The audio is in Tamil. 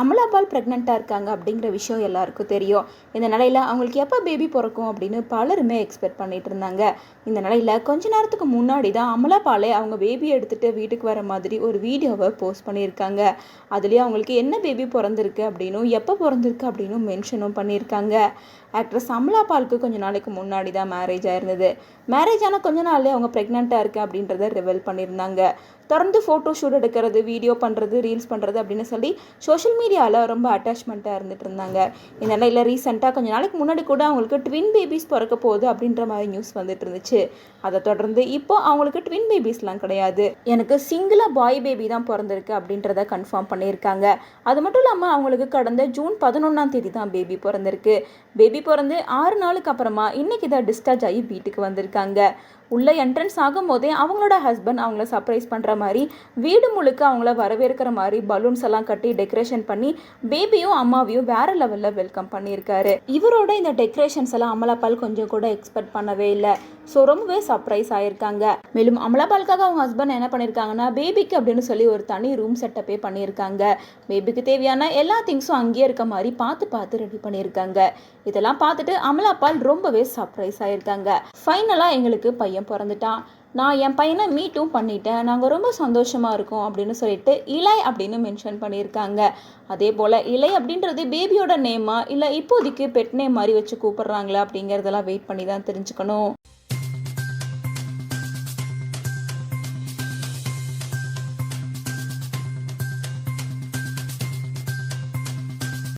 அமலாபால் ப்ரெக்னெண்ட்டாக இருக்காங்க அப்படிங்கிற விஷயம் எல்லாருக்கும் தெரியும். இந்த நிலையில் அவங்களுக்கு எப்போ பேபி பிறக்கும் அப்படின்னு பலருமே எக்ஸ்பெக்ட் பண்ணிட்டு இருந்தாங்க. இந்த நிலையில் கொஞ்ச நேரத்துக்கு முன்னாடி தான் அமலாபாலே அவங்க பேபி எடுத்துகிட்டு வீட்டுக்கு வர மாதிரி ஒரு வீடியோவை போஸ்ட் பண்ணியிருக்காங்க. அதுலேயே அவங்களுக்கு என்ன பேபி பிறந்திருக்கு அப்படின்னும் எப்போ பிறந்திருக்கு அப்படின்னும் மென்ஷனும் பண்ணியிருக்காங்க. ஆக்ட்ரஸ் அமலாபாலுக்கு கொஞ்ச நாளைக்கு முன்னாடி தான் மேரேஜ் ஆயிருந்தது. மேரேஜ் ஆனால் கொஞ்ச நாள்லேயே அவங்க ப்ரெக்னெண்ட்டாக இருக்கு அப்படின்றத ரிவெல் பண்ணியிருந்தாங்க. தொடர்ந்து ஃபோட்டோ ஷூட் எடுக்கிறது வீடியோ பண்ணுறது ரீல்ஸ் பண்ணுறது அப்படின்னு சொல்லி சோஷியல் மீடியாவில் ரொம்ப அட்டாச்மெண்ட்டாக இருந்துட்டு இருந்தாங்க. இந்த நிலையில் ரீசெண்டாக கொஞ்ச நாளைக்கு முன்னாடி கூட அவங்களுக்கு ட்வின் பேபிஸ் பிறக்க போகுது அப்படின்ற மாதிரி நியூஸ் வந்துட்டு இருந்துச்சு. அதை தொடர்ந்து இப்போ அவங்களுக்கு ட்வின் பேபிஸ்லாம் கிடையாது. எனக்கு சிங்கிளாக பாய் பேபி தான் பிறந்திருக்கு அப்படின்றத கன்ஃபார்ம் பண்ணியிருக்காங்க. அது மட்டும் இல்லாமல் அவங்களுக்கு கடந்த ஜூன் பதினொன்றாம் தேதி தான் பேபி பிறந்திருக்கு. பேபி பிறந்து ஆறு நாளுக்கு அப்புறமா இன்னைக்கு தான் டிஸ்சார்ஜ் ஆகி வீட்டுக்கு வந்திருக்காங்க. உள்ள என்ட்ரன்ஸ் ஆகும்போதே அவங்களோட ஹஸ்பண்ட் அவங்கள சர்ப்ரைஸ் பண்ணுற மாதிரி வீடு முழுக்க அவங்கள வரவேற்கிற மாதிரி பலூன்ஸ் எல்லாம் கட்டி டெக்கரேஷன் பண்ணி பேபியும் அம்மாவையும் வேற லெவலில் வெல்கம் பண்ணியிருக்காரு. இவரோட இந்த டெக்கரேஷன்ஸ் எல்லாம் அமலாபால் கொஞ்சம் கூட எக்ஸ்பெக்ட் பண்ணவே இல்லை. ஸோ ரொம்பவே சர்ப்ரைஸ் ஆயிருக்காங்க. மேலும் அமலாபாலுக்காக அவங்க ஹஸ்பண்ட் என்ன பண்ணியிருக்காங்கன்னா பேபிக்கு அப்படின்னு சொல்லி ஒரு தனி ரூம் செட்டப்பே பண்ணியிருக்காங்க பேபிக்கு தேவையான எல்லா திங்ஸும் அங்கேயே இருக்க மாதிரி பார்த்து பார்த்து ரெடி பண்ணியிருக்காங்க இதெல்லாம் பார்த்துட்டு அமலாபால் ரொம்பவே சர்ப்ரைஸ் ஆயிருக்காங்க. ஃபைனலாக எங்களுக்கு பையன் பிறந்துட்டான். நான் என் பையனை மீட்டும் பண்ணிட்டேன். நாங்கள் ரொம்ப சந்தோஷமாக இருக்கோம் அப்படின்னு சொல்லிட்டு இலை அப்படின்னு மென்ஷன் பண்ணியிருக்காங்க அதே போல் இலை அப்படின்றது பேபியோட நேமா இல்லை இப்போதைக்கு பெட் நேம் மாதிரி வச்சு கூப்பிடுறாங்களா அப்படிங்கிறதெல்லாம் வெயிட் பண்ணி தான் தெரிஞ்சுக்கணும்.